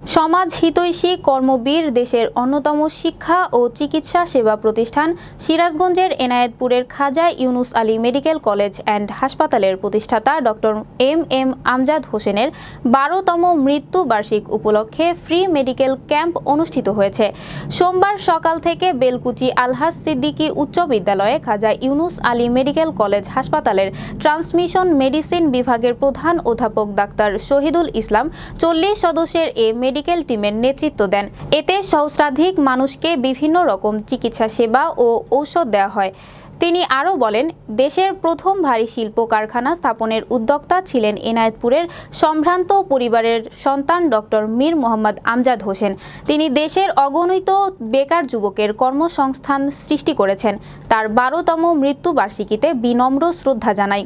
সমাজ হিতৈষী কর্মবীর দেশের অন্যতম শিক্ষা ও চিকিৎসা সেবা প্রতিষ্ঠান সিরাজগঞ্জের এনায়েতপুরের Khaja Yunus Ali medical college and হাসপাতালের প্রতিষ্ঠাতা ডক্টর এম এম আমজাদ হোসেনের বারোতম মৃত্যু বার্ষিক উপলক্ষে ফ্রি মেডিকেল ক্যাম্প অনুষ্ঠিত হয়েছে। সোমবার সকাল থেকে বেলকুচি আলহাজ সিদ্দিকী উচ্চ বিদ্যালয়ে খাজা ইউনুস আলী মেডিকেল কলেজ হাসপাতালের ট্রান্সমিশন মেডিসিন বিভাগের প্রধান অধ্যাপক ডাক্তার শহীদুল ইসলাম চল্লিশ সদস্যের এ মেডিকেল টিমের নেতৃত্ব দেন। এতে সহস্রাধিক মানুষকে বিভিন্ন রকম চিকিৎসা সেবা ও ঔষধ দেওয়া হয়। তিনি আরও বলেন, দেশের প্রথম ভারী শিল্প কারখানা স্থাপনের উদ্যোক্তা ছিলেন এনায়েতপুরের সম্ভ্রান্ত পরিবারের সন্তান ডক্টর মীর মোহাম্মদ আমজাদ হোসেন। তিনি দেশের অগণিত বেকার যুবকের কর্মসংস্থান সৃষ্টি করেছেন। তার বারোতম মৃত্যুবার্ষিকীতে বিনম্র শ্রদ্ধা জানাই